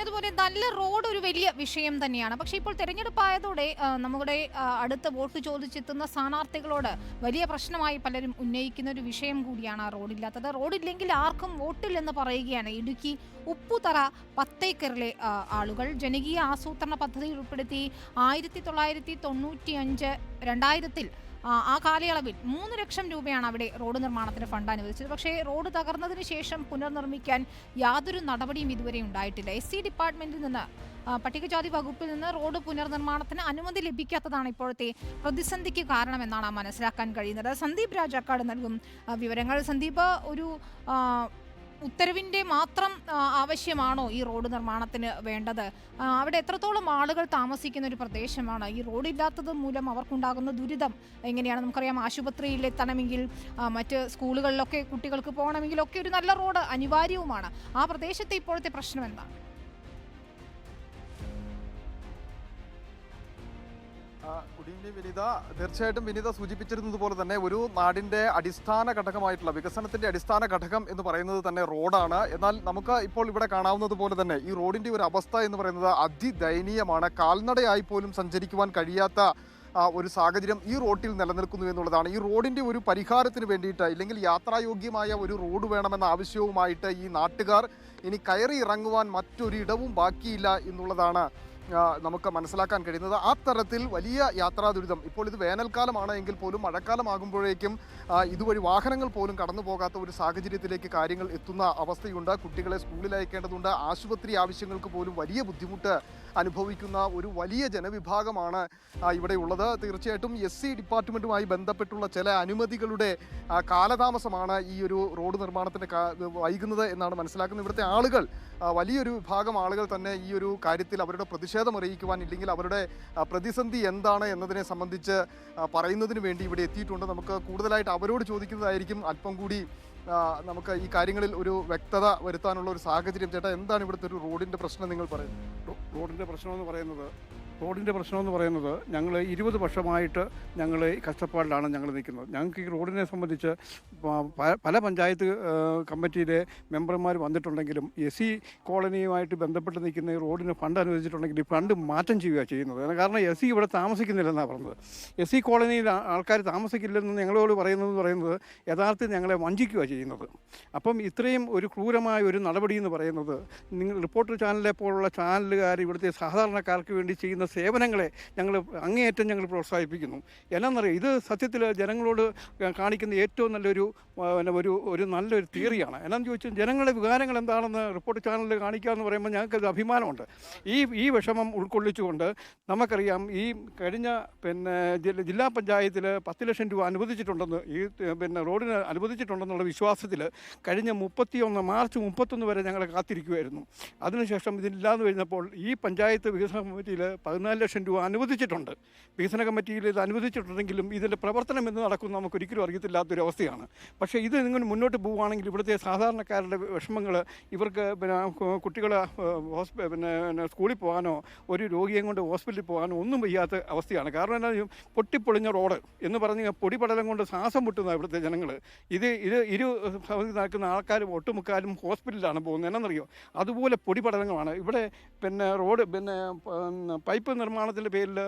പറഞ്ഞതുപോലെ നല്ല റോഡ് ഒരു വലിയ വിഷയം തന്നെയാണ്. പക്ഷെ ഇപ്പോൾ തെരഞ്ഞെടുപ്പായതോടെ നമ്മുടെ അടുത്ത വോട്ട് ചോദിച്ചെത്തുന്ന സ്ഥാനാർത്ഥികളോട് വലിയ പ്രശ്നമായി പലരും ഉന്നയിക്കുന്ന ഒരു വിഷയം കൂടിയാണ് റോഡില്ലാത്തത്. റോഡില്ലെങ്കിൽ ആർക്കും വോട്ടില്ലെന്ന് പറയുകയാണ് ഇടുക്കി ഉപ്പുതറ പത്തേക്കറിലെ ആളുകൾ. ജനകീയ ആസൂത്രണ പദ്ധതിയിൽ ഉൾപ്പെടുത്തി ആയിരത്തി തൊള്ളായിരത്തി തൊണ്ണൂറ്റി അഞ്ച് രണ്ടായിരത്തിൽ ആ, കാലയളവിൽ മൂന്ന് ലക്ഷം രൂപയാണ് അവിടെ റോഡ് നിർമ്മാണത്തിന് ഫണ്ട് അനുവദിച്ചത്. പക്ഷേ റോഡ് തകർന്നതിന് ശേഷം പുനർനിർമ്മിക്കാൻ യാതൊരു നടപടിയും ഇതുവരെ ഉണ്ടായിട്ടില്ല. എസ് സി ഡിപ്പാർട്ട്മെന്റിൽ നിന്ന് പട്ടികജാതി വകുപ്പിൽ നിന്ന് റോഡ് പുനർനിർമ്മാണത്തിന് അനുമതി ലഭിക്കാത്തതാണ് ഇപ്പോഴത്തെ പ്രതിസന്ധിക്ക് കാരണമെന്നാണ് മനസ്സിലാക്കാൻ കഴിയുന്നത്. സന്ദീപ് രാജാക്കാട് നൽകും വിവരങ്ങൾ. സന്ദീപ് ഒരു ആ, ഉത്തരവിന്റെ മാത്രം ആവശ്യമാണോ ഈ റോഡ് നിർമ്മാണത്തിന് വേണ്ടത്? അവിടെ എത്രത്തോളം ആളുകൾ താമസിക്കുന്ന ഒരു പ്രദേശമാണ്? ഈ റോഡില്ലാത്തത് മൂലം അവർക്കുണ്ടാകുന്ന ദുരിതം എങ്ങനെയാണ്? നമുക്കറിയാം ആശുപത്രിയിൽ എത്തണമെങ്കിൽ മറ്റ് സ്കൂളുകളിലൊക്കെ കുട്ടികൾക്ക് പോകണമെങ്കിൽ ഒക്കെ ഒരു നല്ല റോഡ് അനിവാര്യവുമാണ്. ആ പ്രദേശത്തെ ഇപ്പോഴത്തെ പ്രശ്നം എന്താണ്? Good evening Vineetha. തീർച്ചയായിട്ടും വിനിത സൂചിപ്പിച്ചിരുന്നത് പോലെ തന്നെ ഒരു നാടിന്റെ അടിസ്ഥാന ഘടകമായിട്ടുള്ള വികസനത്തിന്റെ അടിസ്ഥാന ഘടകം എന്ന് പറയുന്നത് തന്നെ റോഡാണ്. എന്നാൽ നമുക്ക് ഇപ്പോൾ ഇവിടെ കാണാവുന്നത് പോലെ തന്നെ ഈ റോഡിന്റെ ഒരു അവസ്ഥ എന്ന് പറയുന്നത് അതിദയനീയമാണ്. കാൽനടയായി പോലും സഞ്ചരിക്കുവാൻ കഴിയാത്ത ഒരു സാഹചര്യം ഈ റോട്ടിൽ നിലനിൽക്കുന്നു എന്നുള്ളതാണ്. ഈ റോഡിന്റെ ഒരു പരിഹാരത്തിന് വേണ്ടിയിട്ട് ഇല്ലെങ്കിൽ യാത്രായോഗ്യമായ ഒരു റോഡ് വേണമെന്ന ആവശ്യവുമായിട്ട് ഈ നാട്ടുകാർ ഇനി കയറി ഇറങ്ങുവാൻ മറ്റൊരിടവും ബാക്കിയില്ല എന്നുള്ളതാണ് നമുക്ക് മനസ്സിലാക്കാൻ കഴിയുന്നത് ആ തരത്തിൽ വലിയ യാത്രാ ദുരിതം ഇപ്പോൾ ഇത് വേനൽക്കാലമാണ് എങ്കിൽ പോലും മഴക്കാലമാകുമ്പോഴേക്കും ഇതുവഴി വാഹനങ്ങൾ പോലും കടന്നു പോകാത്ത ഒരു സാഹചര്യത്തിലേക്ക് കാര്യങ്ങൾ എത്തുന്ന അവസ്ഥയുണ്ട്. കുട്ടികളെ സ്കൂളിൽ അയക്കേണ്ടതുണ്ട്. ആശുപത്രി ആവശ്യങ്ങൾക്ക് പോലും വലിയ ബുദ്ധിമുട്ട് അനുഭവിക്കുന്ന ഒരു വലിയ ജനവിഭാഗമാണ് ഇവിടെ ഉള്ളത്. തീർച്ചയായിട്ടും എസ് സി ഡിപ്പാർട്ട്മെന്റുമായി ബന്ധപ്പെട്ടുള്ള ചില അനുമതികളുടെ കാലതാമസമാണ് ഈ ഒരു റോഡ് നിർമ്മാണത്തിന് വൈകുന്നത് എന്നാണ് മനസ്സിലാക്കുന്നത്. ഇവിടുത്തെ ആളുകൾ വലിയൊരു വിഭാഗം ആളുകൾ തന്നെ ഈ ഒരു കാര്യത്തിൽ അവരുടെ പ്രതിഷേധം അറിയിക്കുവാൻ ഇല്ലെങ്കിൽ അവരുടെ പ്രതിസന്ധി എന്താണ് എന്നതിനെ സംബന്ധിച്ച് പറയുന്നതിന് വേണ്ടി ഇവിടെ എത്തിയിട്ടുണ്ട്. നമുക്ക് കൂടുതലായിട്ട് അവരോട് ചോദിക്കുന്നതായിരിക്കും അല്പം കൂടി നമുക്ക് ഈ കാര്യങ്ങളിൽ ഒരു വ്യക്തത വരുത്താനുള്ള ഒരു സാഹചര്യം. ചേട്ടാ എന്താണ് ഇവിടുത്തെ ഒരു റോഡിന്റെ പ്രശ്നം നിങ്ങൾ പറയുന്നത്? റോഡിന്റെ പ്രശ്നം എന്ന് പറയുന്നത് റോഡിന്റെ പ്രശ്നമെന്ന് പറയുന്നത് ഞങ്ങൾ ഇരുപത് വർഷമായിട്ട് ഞങ്ങൾ കഷ്ടപ്പാടിലാണ് ഞങ്ങൾ നിൽക്കുന്നത്. ഞങ്ങൾക്ക് ഈ റോഡിനെ സംബന്ധിച്ച് പല പഞ്ചായത്ത് കമ്മിറ്റിയിലെ മെമ്പർമാർ വന്നിട്ടുണ്ടെങ്കിലും എസ് സി കോളനിയുമായിട്ട് ബന്ധപ്പെട്ട് നിൽക്കുന്ന ഈ റോഡിന് ഫണ്ട് അനുവദിച്ചിട്ടുണ്ടെങ്കിൽ ഈ ഫണ്ട് മാറ്റം ചെയ്യുകയാണ് ചെയ്യുന്നത്. കാരണം എസ് സി ഇവിടെ താമസിക്കുന്നില്ലെന്നാണ് പറഞ്ഞത്. എസ് സി കോളനിയിൽ ആൾക്കാർ താമസിക്കില്ലെന്ന് ഞങ്ങളോട് പറയുന്നത് പറയുന്നത് യഥാർത്ഥത്തിൽ ഞങ്ങളെ വഞ്ചിക്കുക ചെയ്യുന്നത്. അപ്പം ഇത്രയും ഒരു ക്രൂരമായ ഒരു നടപടി എന്ന് പറയുന്നത് നിങ്ങൾ റിപ്പോർട്ടർ ചാനലിലെ പോലുള്ള ചാനലുകാർ ഇവിടുത്തെ സാധാരണക്കാർക്ക് വേണ്ടി ചെയ്യുന്ന സേവനങ്ങളെ ഞങ്ങൾ അങ്ങേയറ്റം ഞങ്ങൾ പ്രോത്സാഹിപ്പിക്കുന്നു. എന്നാണെന്നറിയാം ഇത് സത്യത്തിൽ ജനങ്ങളോട് കാണിക്കുന്ന ഏറ്റവും നല്ലൊരു പിന്നെ ഒരു ഒരു നല്ലൊരു തിയറിയാണ്. എന്നാന്ന് ചോദിച്ചാൽ ജനങ്ങളുടെ വികാരങ്ങൾ എന്താണെന്ന് റിപ്പോർട്ട് ചാനലിൽ കാണിക്കുക എന്ന് പറയുമ്പോൾ ഞങ്ങൾക്കത് അഭിമാനമുണ്ട്. ഈ ഈ വിഷമം ഉൾക്കൊള്ളിച്ചുകൊണ്ട് നമുക്കറിയാം ഈ കഴിഞ്ഞ പിന്നെ ജില്ലാ പഞ്ചായത്തിൽ പത്ത് ലക്ഷം രൂപ അനുവദിച്ചിട്ടുണ്ടെന്ന് ഈ പിന്നെ റോഡിന് അനുവദിച്ചിട്ടുണ്ടെന്നുള്ള വിശ്വാസത്തിൽ കഴിഞ്ഞ മുപ്പത്തിയൊന്ന് മാർച്ച് മുപ്പത്തൊന്ന് വരെ ഞങ്ങൾ കാത്തിരിക്കുമായിരുന്നു അതിനുശേഷം ഇതില്ലാതെ കഴിഞ്ഞപ്പോൾ ഈ പഞ്ചായത്ത് വികസന കമ്മിറ്റിയിൽ പതിനാല് ലക്ഷം രൂപ അനുവദിച്ചിട്ടുണ്ട്. വികസന കമ്മിറ്റിയിൽ ഇത് അനുവദിച്ചിട്ടുണ്ടെങ്കിലും ഇതിന്റെ പ്രവർത്തനം എന്ന് നടക്കുമെന്ന് നമുക്ക് ഒരിക്കലും അറിയത്തില്ലാത്തൊരവസ്ഥയാണ്. പക്ഷേ ഇത് നിങ്ങൾ മുന്നോട്ട് പോവുകയാണെങ്കിൽ ഇവിടുത്തെ സാധാരണക്കാരുടെ വിഷമങ്ങൾ ഇവർക്ക് പിന്നെ കുട്ടികൾ ഹോസ്പി പിന്നെ സ്കൂളിൽ പോകാനോ ഒരു രോഗിയെ കൊണ്ട് ഹോസ്പിറ്റലിൽ പോകാനോ ഒന്നും വയ്യാത്ത അവസ്ഥയാണ്. കാരണം എന്താ പൊട്ടിപ്പൊളിഞ്ഞ റോഡ് എന്ന് പറഞ്ഞ് പൊടിപടലം കൊണ്ട് ശ്വാസം മുട്ടുന്ന ഇവിടുത്തെ ജനങ്ങൾ ഇത് ഇത് ഇരു നടക്കുന്ന ആൾക്കാരും ഒട്ടുമുക്കാലും ഹോസ്പിറ്റലിലാണ് പോകുന്നത്. എന്നറിയോ അതുപോലെ പൊടിപടലങ്ങളാണ്. ഇവിടെ പിന്നെ റോഡ് പിന്നെ പ- പൈപ്പ് നിർമ്മാണത്തിന്റെ പേരിൽ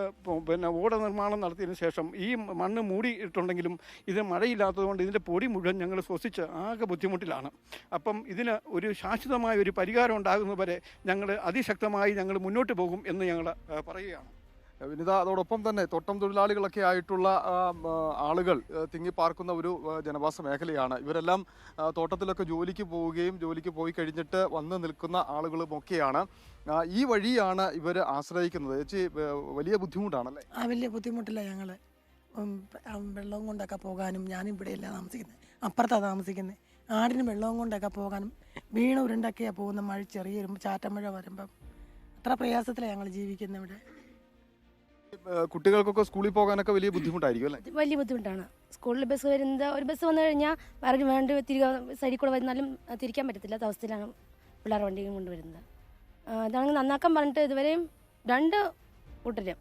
പിന്നെ ഓട നിർമ്മാണം നടത്തിയതിന് ശേഷം ഈ മണ്ണ് മൂടിയിട്ടുണ്ടെങ്കിലും ഇത് മഴയില്ലാത്തതുകൊണ്ട് ഇതിന്റെ പൊടി മുഴുവൻ ഞങ്ങൾ ശ്വസിച്ച് ആകെ ബുദ്ധിമുട്ടിലാണ്. അപ്പം ഇതിന് ഒരു ശാശ്വതമായ ഒരു പരിഹാരം ഉണ്ടാകുന്നവരെ ഞങ്ങൾ അതിശക്തമായി ഞങ്ങൾ മുന്നോട്ട് പോകും എന്ന് ഞങ്ങൾ പറയുകയാണ്. വിനിത അതോടൊപ്പം തന്നെ തോട്ടം തൊഴിലാളികളൊക്കെ ആയിട്ടുള്ള ആളുകൾ തിങ്ങിപ്പാർക്കുന്ന ഒരു ജനവാസ മേഖലയാണ്. ഇവരെല്ലാം തോട്ടത്തിലൊക്കെ ജോലിക്ക് പോവുകയും ജോലിക്ക് പോയി കഴിഞ്ഞിട്ട് വന്ന് നിൽക്കുന്ന ആളുകളുമൊക്കെയാണ് ഈ വഴിയാണ് ഇവർ ആശ്രയിക്കുന്നത്. ചേച്ചി വലിയ ബുദ്ധിമുട്ടാണല്ലേ? ആ വലിയ ബുദ്ധിമുട്ടില്ല ഞങ്ങൾ വെള്ളവും കൊണ്ടൊക്കെ പോകാനും ഞാനും ഇവിടെയല്ല താമസിക്കുന്നത്. അപ്പുറത്താണ് താമസിക്കുന്നത്. ആടിന് വെള്ളവും കൊണ്ടൊക്കെ പോകാനും വീണ് ഉരുണ്ടൊക്കെയാണ് പോകുന്ന മഴ ചെറിയൊരു ചാറ്റമഴ വരുമ്പം. അത്ര പ്രയാസത്തിലാണ് ഞങ്ങൾ ജീവിക്കുന്നത് ഇവിടെ. കുട്ടികൾക്കൊക്കെ സ്കൂളിൽ പോകാനൊക്കെ വലിയ ബുദ്ധിമുട്ടായിരിക്കും അല്ലേ? വലിയ ബുദ്ധിമുട്ടാണ്. സ്കൂളിൽ ബസ് വരുന്നത് ഒരു ബസ് വന്നു കഴിഞ്ഞാൽ വേറെ വേണ്ട തിരികെ സൈഡിൽ കൂടെ വന്നാലും തിരിക്കാൻ പറ്റത്തില്ലാത്ത അവസ്ഥയിലാണ് പിള്ളേർ വണ്ടിയും കൊണ്ടുവരുന്നത്. ഇതാണെങ്കിൽ നന്നാക്കാൻ പറഞ്ഞിട്ട് ഇതുവരെയും രണ്ട് കൂട്ടരും.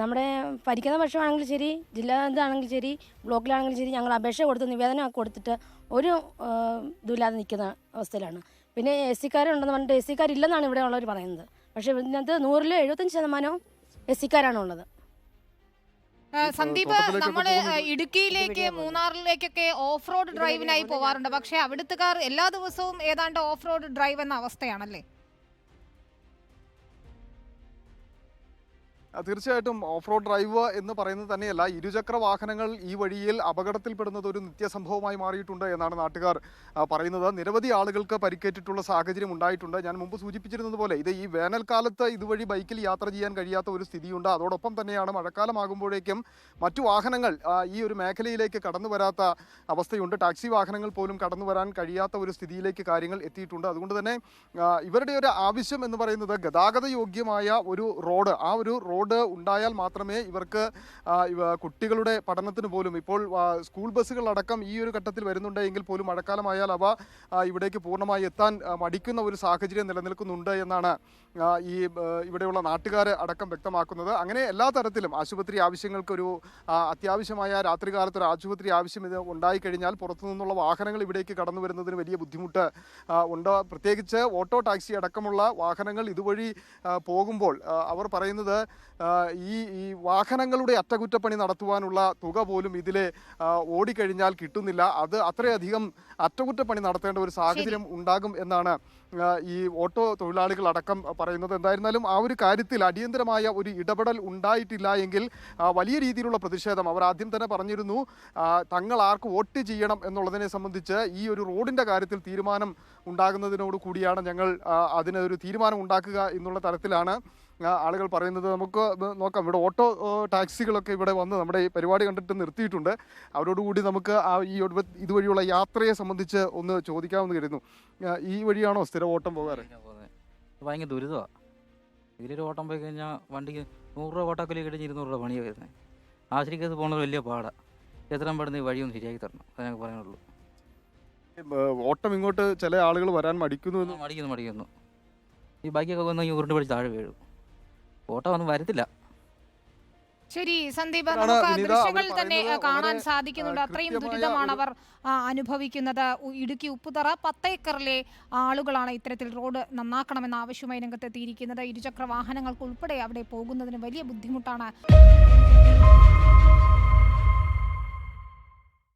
നമ്മുടെ ഭരിക്കുന്ന പക്ഷമാണെങ്കിലും ശരി ജില്ലാ ഇതാണെങ്കിലും ശരി ബ്ലോക്കിലാണെങ്കിലും ശരി ഞങ്ങൾ അപേക്ഷ കൊടുത്ത് നിവേദനം കൊടുത്തിട്ട് ഒരു ഇതുമില്ലാതെ നിൽക്കുന്ന അവസ്ഥയിലാണ്. പിന്നെ എ സിക്കാരുണ്ടെന്ന് പറഞ്ഞിട്ട് എ സിക്കാരില്ലെന്നാണ് ഇവിടെ ഉള്ളവർ പറയുന്നത്. പക്ഷേ ഇതിനകത്ത് നൂറിൽ എഴുപത്തഞ്ച് ശതമാനവും എസ് സിക്കാരാണ് സന്ദീപ് നമ്മൾ ഇടുക്കിയിലേക്ക് മൂന്നാറിലേക്കൊക്കെ ഓഫ് റോഡ് ഡ്രൈവിനായി പോവാറുണ്ട്. പക്ഷെ അവിടുത്തുകാർ എല്ലാ ദിവസവും ഏതാണ്ട് ഓഫ് റോഡ് ഡ്രൈവ് എന്ന അവസ്ഥയാണല്ലേ? തീർച്ചയായിട്ടും ഓഫ് റോഡ് ഡ്രൈവ് എന്ന് പറയുന്നത് തന്നെയല്ല ഇരുചക്ര വാഹനങ്ങൾ ഈ വഴിയിൽ അപകടത്തിൽപ്പെടുന്നത് ഒരു നിത്യസംഭവമായി മാറിയിട്ടുണ്ട് എന്നാണ് നാട്ടുകാർ പറയുന്നത്. നിരവധി ആളുകൾക്ക് പരിക്കേറ്റിട്ടുള്ള സാഹചര്യം ഉണ്ടായിട്ടുണ്ട്. ഞാൻ മുമ്പ് സൂചിപ്പിച്ചിരുന്നത് പോലെ ഇത് ഈ വേനൽക്കാലത്ത് ഇതുവഴി ബൈക്കിൽ യാത്ര ചെയ്യാൻ കഴിയാത്ത ഒരു സ്ഥിതിയുണ്ട്. അതോടൊപ്പം തന്നെയാണ് മഴക്കാലമാകുമ്പോഴേക്കും മറ്റു വാഹനങ്ങൾ ഈ ഒരു മേഖലയിലേക്ക് കടന്നു വരാത്ത അവസ്ഥയുണ്ട്. ടാക്സി വാഹനങ്ങൾ പോലും കടന്നു വരാൻ കഴിയാത്ത ഒരു സ്ഥിതിയിലേക്ക് കാര്യങ്ങൾ എത്തിയിട്ടുണ്ട്. അതുകൊണ്ട് തന്നെ ഇവരുടെ ഒരു ആവശ്യം എന്ന് പറയുന്നത് ഗതാഗത യോഗ്യമായ ഒരു റോഡ് ആ ഒരു റോഡ് ഉണ്ടായാൽ മാത്രമേ ഇവർക്ക് കുട്ടികളുടെ പഠനത്തിന് പോലും ഇപ്പോൾ സ്കൂൾ ബസ്സുകളടക്കം ഈ ഒരു ഘട്ടത്തിൽ വരുന്നുണ്ട് എങ്കിൽ പോലും മഴക്കാലമായാൽ അവ ഇവിടേക്ക് പൂർണമായി എത്താൻ മടിക്കുന്ന ഒരു സാഹചര്യം നിലനിൽക്കുന്നുണ്ട് എന്നാണ് ഈ ഇവിടെയുള്ള നാട്ടുകാർ അടക്കം വ്യക്തമാക്കുന്നത്. അങ്ങനെ എല്ലാ തരത്തിലും ആശുപത്രി ആവശ്യങ്ങൾക്കൊരു അത്യാവശ്യമായ രാത്രികാലത്ത് ഒരു ആശുപത്രി ആവശ്യം ഇത് ഉണ്ടായിക്കഴിഞ്ഞാൽ പുറത്തു നിന്നുള്ള വാഹനങ്ങൾ ഇവിടേക്ക് കടന്നു വരുന്നതിന് വലിയ ബുദ്ധിമുട്ട് ഉണ്ട്. പ്രത്യേകിച്ച് ഓട്ടോ ടാക്സി അടക്കമുള്ള വാഹനങ്ങൾ ഇതുവഴി പോകുമ്പോൾ അവർ പറയുന്നത് ഈ ഈ വാഹനങ്ങളുടെ അറ്റകുറ്റപ്പണി നടത്തുവാനുള്ള തുക പോലും ഇതിലെ ഓടിക്കഴിഞ്ഞാൽ കിട്ടുന്നില്ല. അത് അത്രയധികം അറ്റകുറ്റപ്പണി നടത്തേണ്ട ഒരു സാഹചര്യം ഉണ്ടാകും എന്നാണ് ഈ ഓട്ടോ തൊഴിലാളികൾ അടക്കം പറയുന്നത്. എന്തായിരുന്നാലും ആ ഒരു കാര്യത്തിൽ അടിയന്തരമായ ഒരു ഇടപെടൽ ഉണ്ടായിട്ടില്ല എങ്കിൽ വലിയ രീതിയിലുള്ള പ്രതിഷേധം അവർ ആദ്യം തന്നെ പറഞ്ഞിരുന്നു. തങ്ങൾ ആർക്ക് വോട്ട് ചെയ്യണം എന്നുള്ളതിനെ സംബന്ധിച്ച് ഈ ഒരു റോഡിന്റെ കാര്യത്തിൽ തീരുമാനം ഉണ്ടാകുന്നതിനോട് കൂടിയാണ് ഞങ്ങൾ അതിനൊരു തീരുമാനം ഉണ്ടാക്കുക എന്നുള്ള തരത്തിലാണ് ആളുകൾ പറയുന്നത് നമുക്ക് നോക്കാം. ഇവിടെ ഓട്ടോ ടാക്സികളൊക്കെ ഇവിടെ വന്ന് നമ്മുടെ ഈ പരിപാടി കണ്ടിട്ട് നിർത്തിയിട്ടുണ്ട്. അവരോടുകൂടി നമുക്ക് ആ ഈ ഇതുവഴിയുള്ള യാത്രയെ സംബന്ധിച്ച് ഒന്ന് ചോദിക്കാമെന്ന് കരുതുന്നു. ഈ വഴിയാണോ സ്ഥിരം ഓട്ടം പോകാറ്? ഭയങ്കര ദുരിതമാണ് ഇതിലൊരു ഓട്ടം പോയി കഴിഞ്ഞാൽ വണ്ടിക്ക് നൂറ് രൂപ ഓട്ടോക്കലി കഴിഞ്ഞ് ഇരുന്നൂറ് രൂപ പണിയാണ് വരുന്നത് ആശ്രയിക്കത്ത് പോകുന്നത് വലിയ പാടാണ് എത്രയും പെടുന്ന ഈ വഴിയൊന്ന് ശരിയാക്കി തരണം. അതിനൊക്കെ പറയാനുള്ളൂ. ഏ, ഓട്ടം ഇങ്ങോട്ട് ചില ആളുകൾ വരാൻ മടിക്കുന്നു എന്ന് മടിക്കുന്നു മടിക്കുന്നു. ഈ ബൈക്കൊക്കെ വന്നു ഉരുണ്ട് പിടിച്ച് താഴെ വീഴും. ഓട്ടം ഒന്നും വരത്തില്ല. ശരി സന്ദീപ് ഇതാണ് നമുക്ക് വിനീത ദൃശ്യങ്ങൾ അവർ തന്നെ പറയുന്നത് കാണാൻ വളരെ, സാധിക്കുന്നുണ്ട്. ആ, അത്രയും കൃത്യമായ ദുരിതമാണ് അവർ ആ, അനുഭവിക്കുന്നത്. ഉ- ഇടുക്കി ഉപ്പുതറ പത്തേക്കറിലെ ആളുകളാണ് ഇത്തരത്തിൽ റോഡ് നന്നാക്കണമെന്ന ആവശ്യമായി രംഗത്തെത്തിയിരിക്കുന്നത്. ഇരുചക്ര വാഹനങ്ങൾക്ക് ഉൾപ്പെടെ അവിടെ പോകുന്നതിന് വലിയ ബുദ്ധിമുട്ടാണ്.